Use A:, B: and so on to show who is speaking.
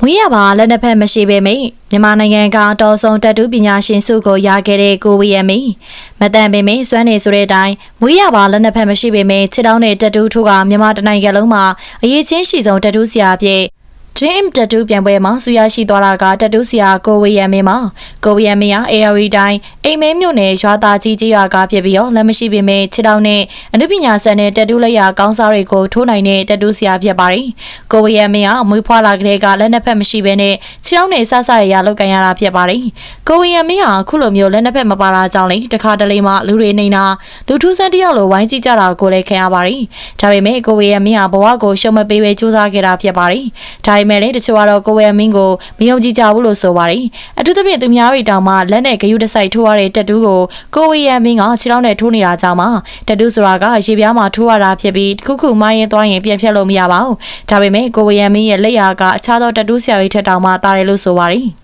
A: မွေးရပါလက်နှစ်ဖက်မရှိပေမယ့်မြန်မာနိုင်ငံကတော်ဆုံးတက်တူးပညာရှင်စုကိုရခဲ့တဲ့ကိုဝီယမီမတန်ပေမယ့်စွမ်းနေဆိုတဲ့အတိုင်းမွေးရပါလက်နှစ်ဖက်မရှိပေမယ့်ခြေတောင်းနဲ့တက်တူးထိုးကမြန်မာတနိုင်ငံလုံးမှာအရေးချင်းရှိဆုံးတက်တူးဆရာအဖြစ် Dream Tattoo ပြန်ပွဲမှာဆူရရှိသွားတာက Tattoo ဆရာကိုဝေယံမင်းမှာကိုဝေယံမင်းဟာ ARD တိုင်းအိမ်မဲမြို့နယ်ရွာသားကြီးကြီးရွာကဖြစ်ပြီးတော့လက်မရှိပေမဲ့ခြေထောက်နဲ့အနုပညာဆက်နဲ့ Tattoo လက်ရာကောင်းစားတွေကိုထိုးနိုင်တဲ့ Tattoo ဆရာဖြစ်ပါတယ်။ကိုဝေယံမင်းဟာမွေးဖွားလာကလေးကလက်နှစ်ဖက်မရှိဘဲနဲ့ခြေထောက်နဲ့ဆဆရရလောက်ကန်ရတာဖြစ်ပါတယ်။ကိုဝေယံမင်းဟာခုလိုမျိုးလက်နှစ်ဖက်မပါတာကြောင့်လေတခါတလေမှလူတွေနေတာလူထူးဆန်းတယောက်လိုဝိုင်းကြည့်ကြတာကိုလည်းခံရပါတယ်။ဒါပေမဲ့ကိုဝေယံမင်းဟာဘဝကိုရှုံးမပေးပဲစူးစမ်းခဲ့တာဖြစ်ပါတယ်။ဒါပေမဲ့လည်းတချို့ကတော့ကိုဝေယံမင်းကိုမယုံကြည်ကြဘူးလို့ဆိုပါတယ်။အထူးသဖြင့်သူများတွေတောင်မှလက်နဲ့ဂယုတစိုက်ထိုးရတဲ့တက်တူးကိုကိုဝေယံမင်းကခြေထောက်နဲ့ထိုးနေတာကြောင့်မှတက်တူးဆိုတာကရေပြားမှာထိုးရတာဖြစ်ပြီးတစ်ခုခုမှရင်သွားရင်ပြန်ဖြတ်လို့မရပါဘူး။ဒါပေမဲ့ကိုဝေယံမင်းရဲ့လက်ရာကအခြားသောတက်တူးဆရာတွေထက်တောင်မှတာတယ်လို့ဆိုပါတယ်။